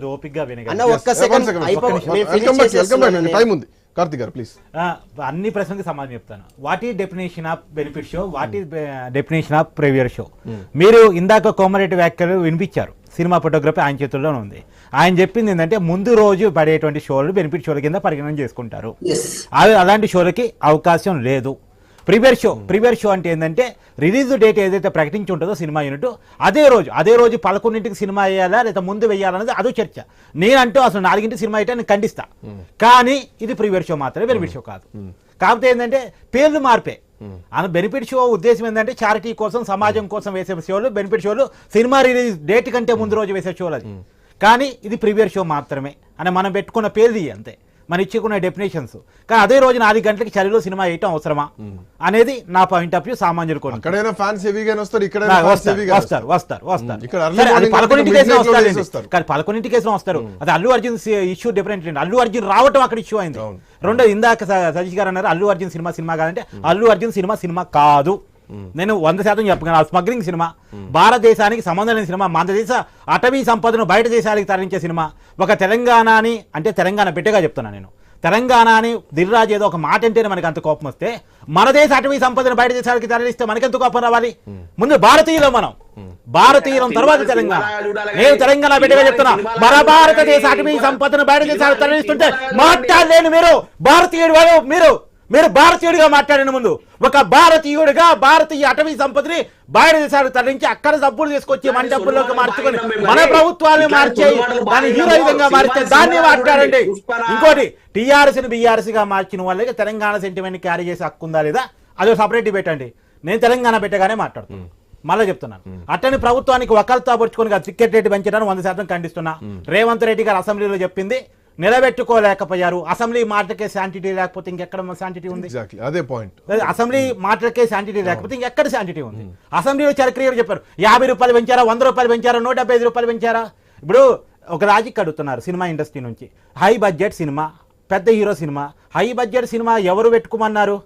ఓపిక్గా అన్న వినగలరు ఒక్క సెకండ్ అయిపో- మేము finish చేసేస్తున్నాం నేను. టైం ఉంది. కార్తిక్ గారు ప్లీజ్ ఆ, అన్ని ప్రశ్నలకు సమాధానం చెప్తాను. What is definition of benefit show what is definition of premiere show మీరు ఇందాక కోమరెడ్డి వ్యాఖ్యలు వినిపించారు. సినిమా ఫోటోగ్రఫీ ఆయన చేతుల్లోనే ఉంది. ఆయన చెప్పింది ఏంటంటే ముందు రోజు పడేటువంటి షోలు బెనిఫిట్ షోల కింద పరిగణన చేసుకుంటారు. అలాంటి షోలకి అవకాశం లేదు. ప్రీవియర్ షో ప్రీవియర్ షో అంటే ఏంటంటే రిలీజ్ డేట్ ఏదైతే ప్రకటించి ఉంటుందో సినిమా యూనిట్ అదే రోజు అదే రోజు పదకొండింటికి సినిమా వేయాలా లేదా ముందు వేయాలన్నది అదో చర్చ. నేనంటూ అసలు నాలుగింటికి సినిమా అయితే నేను ఖండిస్తా. కానీ ఇది ప్రీవియర్ షో మాత్రమే బెనిఫిట్ షో కాదు. కాకపోతే ఏంటంటే పేర్లు మార్పే అన్న బెనిఫిట్ షో ఉద్దేశం ఏంటంటే చారిటీ కోసం సమాజం కోసం వేసే షోలు బెనిఫిట్ షోలు సినిమా రిలీజ్ డేట్ కంటే ముందు రోజు వేసే షోలు అది. కానీ ఇది ప్రీవియర్ షో మాత్రమే అని మనం పెట్టుకున్న పేరు అంతే. మనం ఇచ్చుకున్న డెఫినేషన్స్ కానీ అదే రోజు నాలుగు గంటలకి చలిలో సినిమా వేయటం అవసరమా? అనేది నా పాయింట్ ఆఫ్ వ్యూ సామాన్యులు వస్తారు ఇక్కడ వస్తారు వస్తారు వస్తారు. అది. కానీ వస్తారు. అల్లు అర్జున్ ఇష్యూ డిఫరెంట్ అండి. అల్లు అర్జున్ రావటం అక్కడ ఇష్యూ అయింది. రెండో ఇందాక స- సతీష్ గారు అన్నారు అల్లు అర్జున్ సినిమా సినిమా కాదంటే అల్లు అర్జున్ సినిమా సినిమా కాదు. నేను వంద శాతం చెప్పగలను స్మగ్లింగ్ సినిమా భారతదేశానికి సంబంధం లేని సినిమా మన దేశ అటవీ సంపదను బయట దేశాలకు తరలించే సినిమా ఒక తెలంగాణని అంటే తెలంగాణ బిడ్డగా చెప్తున్నాను నేను. తెలంగాణ అని దిల్రాజ్ ఏదో ఒక మాట అంటేనే మనకి అంత కోపం వస్తే మన దేశ అటవీ సంపదను బయట దేశాలకి తరలిస్తే మనకెంత కోపం రావాలి? ముందు భారతీయులం మనం. భారతీయులం తర్వాత తెలంగాణ. నేను తెలంగాణ బిడ్డగా చెప్తున్నా మన భారతదేశ అటవీ సంపదను బయట దేశాలకు తరలిస్తుంటే మాట్లాడలేను మీరు భారతీయుడు మీరు. మీరు భారతీయుడిగా మాట్లాడిన ముందు ఒక భారతీయుడిగా భారతీయ అటవీ సంపదని బయట దేశాలకు తరలించి అక్కడ డబ్బులు తీసుకొచ్చి మన డబ్బుల్లోకి మార్చుకొని మన ప్రభుత్వాన్ని మార్చే దాన్ని హీరోయిజంగా మార్చే దాన్ని మాట్లాడండి. ఇంకోటి టీఆర్ఎస్ని బీఆర్ఎస్గా మార్చిన వాళ్ళకి తెలంగాణ సెంటిమెంట్ క్యారీ చేసే హక్కు ఉందా లేదా? అదో సపరేట్ పెట్టండి నేను తెలంగాణ పెట్టగానే మాట్లాడుతున్నాను మళ్ళీ చెప్తున్నాను. అట్టని ప్రభుత్వానికి వకల్తా పరుచుకొని టికెట్ రేటు పెంచడానికి వంద శాతం ఖండిస్తున్నా. రేవంత్ రెడ్డి గారు అసెంబ్లీలో చెప్పింది. నిలబెట్టుకోలేకపోయారు. అసెంబ్లీ మాటకే శాంటిటీ లేకపోతే ఇంకెక్కడ శాంటిటీ ఉంది? అదే పాయింట్ అసెంబ్లీ మాటలకే శాంటిటీ లేకపోతే ఇంకెక్కడ శాంటిటీ ఉంది? అసెంబ్లీలో చాలా క్లియర్ చెప్పారు యాభై రూపాయలు పెంచారా వంద రూపాయలు పెంచారా నూట డెబ్బై ఐదు రూపాయలు పెంచారా? ఇప్పుడు ఒక రాజుకి అడుగుతున్నారు సినిమా ఇండస్ట్రీ నుంచి. హై బడ్జెట్ సినిమా పెద్ద hero cinema. High budget cinema ఎవరు పెట్టుకోమన్నారు?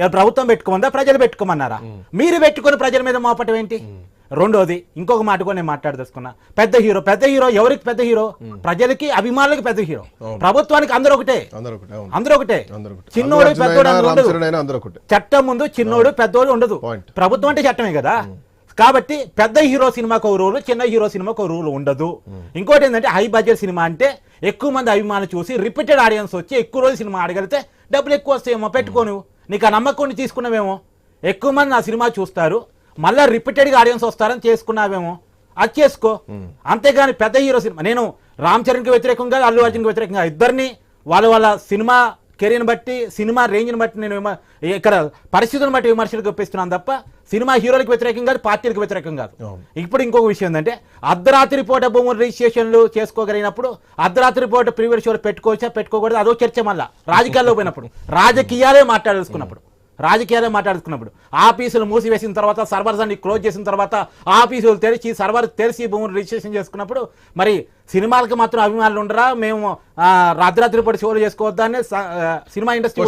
ఎవరు ప్రభుత్వం పెట్టుకోమందా ప్రజలు పెట్టుకోమన్నారా? మీరు పెట్టుకొని ప్రజల మీద మోపటం ఏంటి? రెండోది ఇంకొక మాట కూడా నేను మాట్లాడదలుచుకున్నా. పెద్ద హీరో పెద్ద హీరో ఎవరికి పెద్ద హీరో? ప్రజలకి అభిమానులకి పెద్ద హీరో. ప్రభుత్వానికి అందరూ ఒకటే. అందరూ ఒకటే చిన్నోడు పెద్దోడు చట్టం ముందు చిన్నోడు పెద్దోడు ఉండదు. ప్రభుత్వం అంటే చట్టమే కదా. కాబట్టి పెద్ద హీరో సినిమాకు ఒక రూలు చిన్న హీరో సినిమాకు ఒక రూల్ ఉండదు. ఇంకోటి ఏంటంటే హై బడ్జెట్ సినిమా అంటే ఎక్కువ మంది అభిమానులు చూసి రిపీటెడ్ ఆడియన్స్ వచ్చి ఎక్కువ రోజు సినిమా ఆడగలిగితే డబ్బులు ఎక్కువ వస్తాయేమో పెట్టుకోను నీకు ఆ నమ్మకం తీసుకున్నావేమో. ఎక్కువ మంది నా సినిమా చూస్తారు. మళ్ళీ రిపీటెడ్గా ఆడియన్స్ వస్తారని చేసుకున్నావేమో. అది చేసుకో. అంతేగాని పెద్ద హీరో సినిమా. నేను రామ్ చరణ్కి వ్యతిరేకంగా అల్లు అర్జున్కి వ్యతిరేకంగా ఇద్దరిని వాళ్ళ వాళ్ళ సినిమా కెరీర్ని బట్టి సినిమా రేంజ్ని బట్టి నేను ఇక్కడ పరిస్థితులను బట్టి విమర్శలు గుప్పిస్తున్నాను తప్ప సినిమా హీరోలకు వ్యతిరేకం కాదు పార్టీలకు వ్యతిరేకం కాదు. ఇప్పుడు ఇంకొక విషయం ఏంటంటే అర్ధరాత్రి పూట భూములు రిజిస్ట్రేషన్లు చేసుకోగలిగినప్పుడు అర్ధరాత్రి పూట ప్రీవియస్ షోలు పెట్టుకోవచ్చా పెట్టుకోకూడదు అదో చర్చ మళ్ళా రాజకీయాల్లో పోయినప్పుడు రాజకీయాలే మాట్లాడేసుకున్నప్పుడు రాజకీయాలే మాట్లాడుకున్నప్పుడు ఆఫీసులు మూసివేసిన తర్వాత సర్వర్స్ అన్ని క్లోజ్ చేసిన తర్వాత ఆఫీసులు తెరిచి సర్వర్ తెరిచి భూములు రిజిస్ట్రేషన్ చేసుకున్నప్పుడు మరి సినిమాలకు మాత్రం అభిమానులు ఉండరా? మేము రాత్రి పూట షోలు చేసుకోవద్దా అని స- ఆ, సినిమా ఇండస్ట్రీ.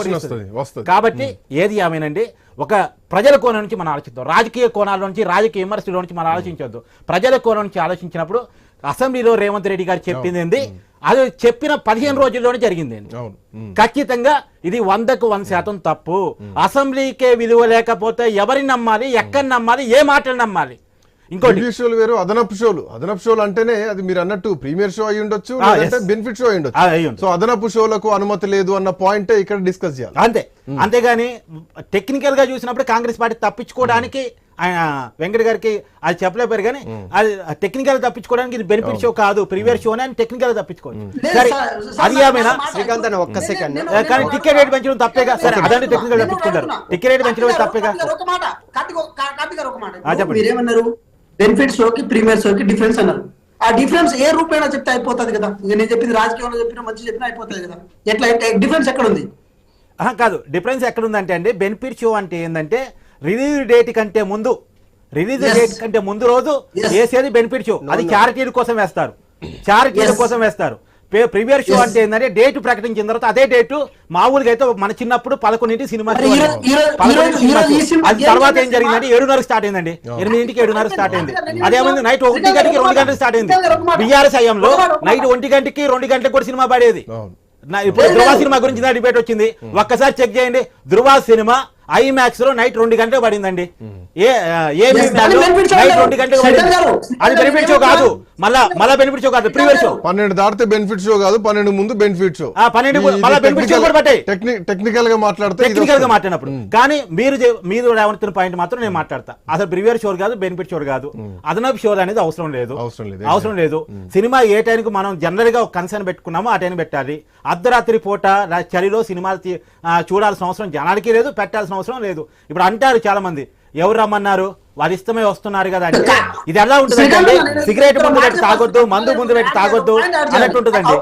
కాబట్టి ఏది ఏమైనండి? ఒక ప్రజల కోణం నుంచి మనం ఆలోచిద్దాం. రాజకీయ కోణాల నుంచి రాజకీయ విమర్శల నుంచి మనం ఆలోచించొద్దు. ప్రజల కోణం నుంచి ఆలోచించినప్పుడు అసెంబ్లీలో రేవంత్ రెడ్డి గారు చెప్పింది అది చెప్పిన పదిహేను రోజుల్లోనే జరిగింది ఏంది అవును. ఉమ్. ఖచ్చితంగా ఇది వందకు వంద శాతం తప్పు. అసెంబ్లీకే విలువ లేకపోతే ఎవరిని నమ్మాలి ఎక్కడ నమ్మాలి ఏ మాటలు నమ్మాలి? ఇంకోటి. షోలు వేరు అదనపు షోలు. అదనపు షోలు అంటేనే అది మీరు అన్నట్టు ప్రీమియర్ షో అయి ఉండొచ్చు. బెనిఫిట్ షో అయి ఉండొచ్చు. సో అదనపు షోలకు అనుమతి లేదు అన్న పాయింటే ఇక్కడ డిస్కస్ చేయాలి. అంతే. అంతేగాని టెక్నికల్గా చూసినప్పుడు కాంగ్రెస్ పార్టీ తప్పించుకోవడానికి ఆయన వెంకట గారికి అది చెప్పలేపారు కానీ అది టెక్నికల్ తప్పించుకోవడానికి ఇది బెనిఫిట్ షో కాదు. ప్రీవియర్ షో అని టెక్నికల్ తప్పించుకోవచ్చు. సరే అది ఏమైనా శ్రీకాంత్ అన్న ఒక్క సెకండ్. కానీ టికెట్ రేట్ పెంచడం తప్పేగా సరే అదంటే టెక్నికల్ తప్పించుకుంటారు. టికెట్ రేట్ పెంచడం తప్పేగా. మీరేమన్నారు? బెనిఫిట్ షోకి ప్రీమియర్ షోకి డిఫరెన్స్ అన్నారు. ఆ డిఫరెన్స్ ఏ రూపైనా చెప్తే అయిపోతుంది కదా. నేను చెప్పింది రాజకీయంలో చెప్పిన మంచి చెప్పినా అయిపోతుంది కదా. ఎట్లా డిఫరెన్స్ ఎక్కడ ఉంది ఆహా, కాదు. డిఫరెన్స్ ఎక్కడ ఉందంటే అండి బెనిఫిట్ షో అంటే ఏంటంటే రిలీజ్ డేట్ కంటే ముందు రిలీజ్. డేట్ కంటే ముందు రోజు. వేసేది బెనిఫిట్ షో అది చారిటీల కోసం వేస్తారు చారిటీల. కోసం వేస్తారు ప్రీమియర్ షో అంటే ఏంటంటే డేట్ ప్రకటించిన తర్వాత అదే డేట్ మామూలుగా అయితే మన చిన్నప్పుడు పదకొండింటి సినిమా అది తర్వాత ఏం జరిగింది? జరిగిందంటే ఏడున్నర స్టార్ట్ అయిందండి ఎనిమిదింటికి ఏడున్నర స్టార్ట్ అయింది అదేమైంది నైట్ ఒకటి గంటకి రెండు గంటలకు స్టార్ట్ అయింది. బీఆర్ఎస్ హయాంలో. నైట్ ఒంటి గంటకి రెండు గంటలకు కూడా సినిమా పడేది ఇప్పుడు లేదు. సినిమా గురించి నా డిబేట్ వచ్చింది ఒక్కసారి చెక్ చేయండి ధృవ సినిమా ఐమాక్స్లో నైట్ రెండు గంటలకు పడిందండి. ఏ ఏ నైట్. రెండు పడింది. గారు, అది శ్రీకాంత్ బెనిఫిట్ షో గారు కాదు. మళ్ళా మళ్ళా బెనిఫిట్ షో కాదు ప్రీవియస్ షో పన్నెండు దాటితే బెనిఫిట్ షో కాదు పన్నెండు ముందు బెనిఫిట్ షో ఆ, పన్నెండు మళ్ళా కూడా పట్టాయి. టెక్నికల్గా మాట్లాడితే టెక్నికల్గా. మాట్లాడినప్పుడు. కానీ మీరు మీరు లేవనెత్తిన పాయింట్ మాత్రం నేను మాట్లాడతా. అసలు ప్రివియర్ షోర్ కాదు బెనిఫిట్ షోర్ కాదు. అదనపు షోర్ అనేది అవసరం లేదు. అవసరం లేదు. అవసరం లేదు. సినిమా ఏ టైంకి మనం జనరల్గా కన్సర్న్ పెట్టుకున్నామో ఆ టైం పెట్టాలి. అర్ధరాత్రి పూట చలిలో సినిమాలు చూడాల్సిన అవసరం జనానికి లేదు పెట్టాల్సిన అవసరం లేదు. ఇప్పుడు అంటారు చాలా మంది ఎవరు రమ్మన్నారు? వారి ఇష్టమే వస్తున్నారు కదా అంటే ఇది ఎలా ఉంటుంది అంటే సిగరెట్ ముందు పెట్టి తాగొద్దు మందు ముందు పెట్టి తాగొద్దు అన్నట్టు ఉంటుందండి.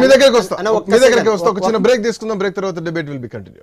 మీ దగ్గరికి వస్తా. మీ దగ్గరికి. వస్తా. ఒక చిన్న బ్రేక్ తీసుకుందాం. బ్రేక్ తర్వాత డిబేట్ విల్ బి కంటిన్యూ